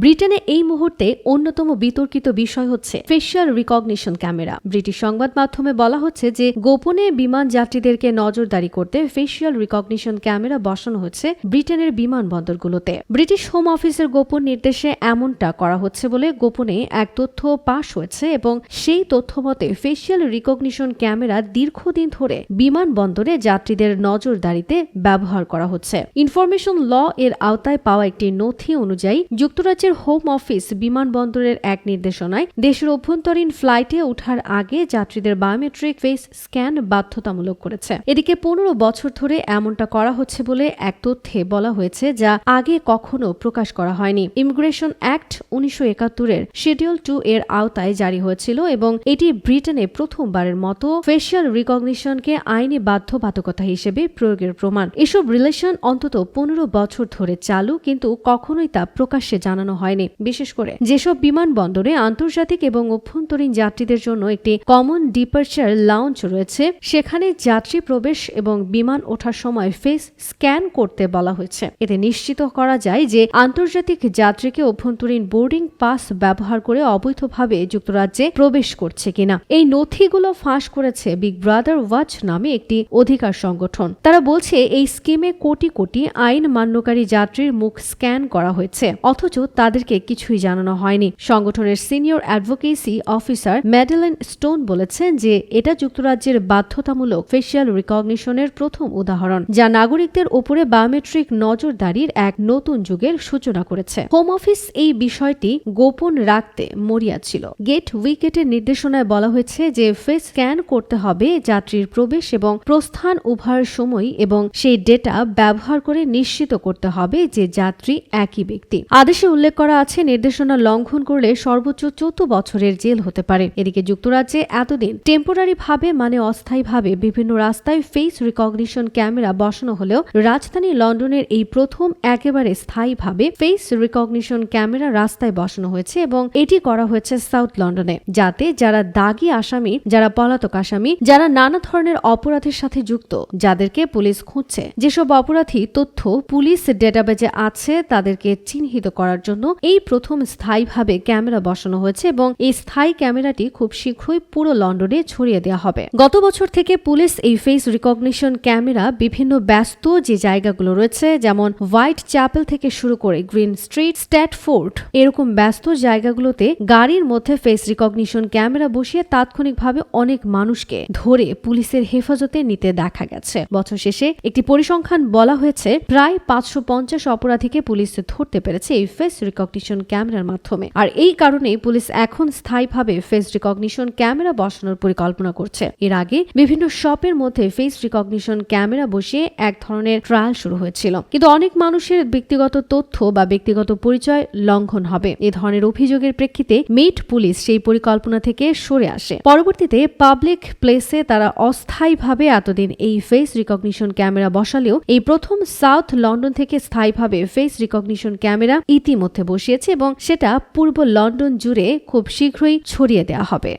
ব্রিটেনে এই মুহূর্তে অন্যতম বিতর্কিত বিষয় হচ্ছে ফেশিয়াল রিকগনিশন ক্যামেরা ব্রিটিশ সংবাদ মাধ্যমে বলা হচ্ছে যে গোপনে বিমান যাত্রীদেরকে নজরদারি করতে ফেশিয়াল রিকগনিশন ক্যামেরা বসানো হচ্ছে ব্রিটেনের বিমানবন্দরগুলোতে। ব্রিটিশ হোম অফিসের গোপন নির্দেশে এমনটা করা হচ্ছে বলে গোপনে এক তথ্য পাশ হয়েছে এবং সেই তথ্য মতে ফেশিয়াল রিকগনিশন ক্যামেরা দীর্ঘদিন ধরে বিমানবন্দরে যাত্রীদের নজরদারিতে ব্যবহার করা হচ্ছে। ইনফরমেশন ল এর আওতায় পাওয়া একটি নথি অনুযায়ী যুক্তরাজ্যের হোম অফিস বিমানবন্দরের এক নির্দেশনায় দেশের অভ্যন্তরীণ ফ্লাইটে ওঠার আগে যাত্রীদের বায়োমেট্রিক ফেস স্ক্যান বাধ্যতামূলক করেছে। এদিকে পনেরো বছর ধরে এমনটা করা হচ্ছে বলে এক তথ্যে বলা হয়েছে যা আগে কখনো প্রকাশ করা হয়নি। ইমিগ্রেশন অ্যাক্ট উনিশশো একাত্তরের শিডিউল টু এর আওতায় জারি হয়েছিল এবং এটি ব্রিটেনে প্রথমবারের মতো ফেশিয়াল রিকগনিশনকে আইনি বাধ্যবাধকতা হিসেবে প্রয়োগের প্রমাণ। এসব রিলেশন অন্তত পনেরো বছর ধরে চালু, কিন্তু কখনোই তা প্রকাশ্যে জানানো হয়নি। বিশেষ করে যেসব বিমানবন্দরে আন্তর্জাতিক এবং অভ্যন্তরীণ যাত্রীদের জন্য একটি কমন ডিপার্চার লাউঞ্জ রয়েছে, সেখানে যাত্রী প্রবেশ এবং বিমান ওঠার সময় ফেস স্ক্যান করতে বলা হয়েছে। এতে নিশ্চিত করা যায় যে আন্তর্জাতিক যাত্রীকে অভ্যন্তরীণ বোর্ডিং পাস ব্যবহার করে অবৈধভাবে যুক্তরাজ্যে প্রবেশ করছে কিনা। এই নথিগুলো ফাঁস করেছে বিগ ব্রাদার ওয়াচ নামে একটি অধিকার সংগঠন। তারা বলছে, এই স্কিমে কোটি কোটি আইন মান্যকারী যাত্রীর মুখ স্ক্যান করা হয়েছে, অথচ তাদেরকে কিছুই জানানো হয়নি। সংগঠনের senior advocacy officer Madeleine Stone বলেছেন যে, এটা যুক্তরাজ্যের বাধ্যতামূলক ফেসিয়াল রিকগনিশনের প্রথম উদাহরণ, যা নাগরিকদের উপরে বায়োমেট্রিক নজরদারির এক নতুন যুগের সূচনা করেছে। হোম অফিস এই বিষয়টি গোপন রাখতে মরিয়া ছিল। গেট উইকেটের নির্দেশনায় বলা হয়েছে যে ফেস স্ক্যান করতে হবে যাত্রীর প্রবেশ এবং প্রস্থান উভয়ের সময় এবং সেই ডেটা ব্যবহার করে নিশ্চিত করতে হবে যে, যাত্রী একই ব্যক্তি। আদেশে উল্লেখ করা আছে নির্দেশনা লঙ্ঘন করলে সর্বোচ্চ চৌদ্দ বছরের জেল হতে পারে। এদিকে যুক্তরাজ্যে এতদিন টেম্পোরারি ভাবে মানে অস্থায়ীভাবে বিভিন্ন রাস্তায় ফেস রিকগনিশন ক্যামেরা বসানো হলেও রাজধানী লন্ডনের এই প্রথম একেবারে স্থায়ীভাবে ফেস রিকগনিশন ক্যামেরা রাস্তায় বসানো হয়েছে এবং এটি করা হয়েছে সাউথ লন্ডনে। যাতে যারা দাগি আসামি, যারা পলাতক আসামি, যারা নানা ধরনের অপরাধের সাথে যুক্ত, যাদেরকে পুলিশ খুঁজছে, যেসব অপরাধী তথ্য পুলিশ ডেটাবেজে আছে, তাদেরকে চিহ্নিত করার জন্য এই প্রথম স্থায়ীভাবে ক্যামেরা বসানো হয়েছে এবং এই স্থায়ী ক্যামেরাটি খুব শীঘ্রই পুরো লন্ডনে ছড়িয়ে দেওয়া হবে। গত বছর থেকে পুলিশ এই ফেস রিকগনিশন ক্যামেরা বিভিন্ন ব্যস্ত যে জায়গাগুলো রয়েছে, যেমন হোয়াইট চ্যাপেল থেকে শুরু করে গ্রিন স্ট্রিট স্ট্যাটফোর্ড এরকম ব্যস্ত জায়গাগুলোতে গাড়ির মধ্যে ফেস রিকগনিশন ক্যামেরা বসিয়ে তাৎক্ষণিকভাবে অনেক মানুষকে ধরে পুলিশের হেফাজতে নিতে দেখা গেছে। বছর শেষে একটি পরিসংখ্যান বলা হয়েছে, প্রায় পাঁচশো পঞ্চাশ অপরাধীকে পুলিশ ধরতে পেরেছে এই ফেস রিকগনিশন ক্যামেরার মাধ্যমে। আর এই কারণে পুলিশ এখন স্থায়ীভাবে ফেস রিকগনিশন ক্যামেরা বসানোর পরিকল্পনা করছে। এর আগে বিভিন্ন শপের মধ্যে ফেস রিকগনিশন ক্যামেরা বসিয়ে এক ধরনের ট্রায়াল শুরু হয়েছিল। কিন্তু অনেক মানুষের ব্যক্তিগত তথ্য বা ব্যক্তিগত পরিচয় লঙ্ঘন হবে। এ ধরনের অভিযোগের প্রেক্ষিতে মেট পুলিশ সেই পরিকল্পনা থেকে সরে আসে। পরবর্তীতে পাবলিক প্লেসে তারা অস্থায়ীভাবে এতদিন এই ফেস রিকগনিশন ক্যামেরা বসালেও এই প্রথম সাউথ লন্ডন থেকে স্থায়ীভাবে ফেস রিকগনিশন ক্যামেরা ইতিমধ্যে বসিয়েছে এবং সেটা পূর্ব লন্ডন জুড়ে খুব শীঘ্রই ছড়িয়ে দেওয়া হবে।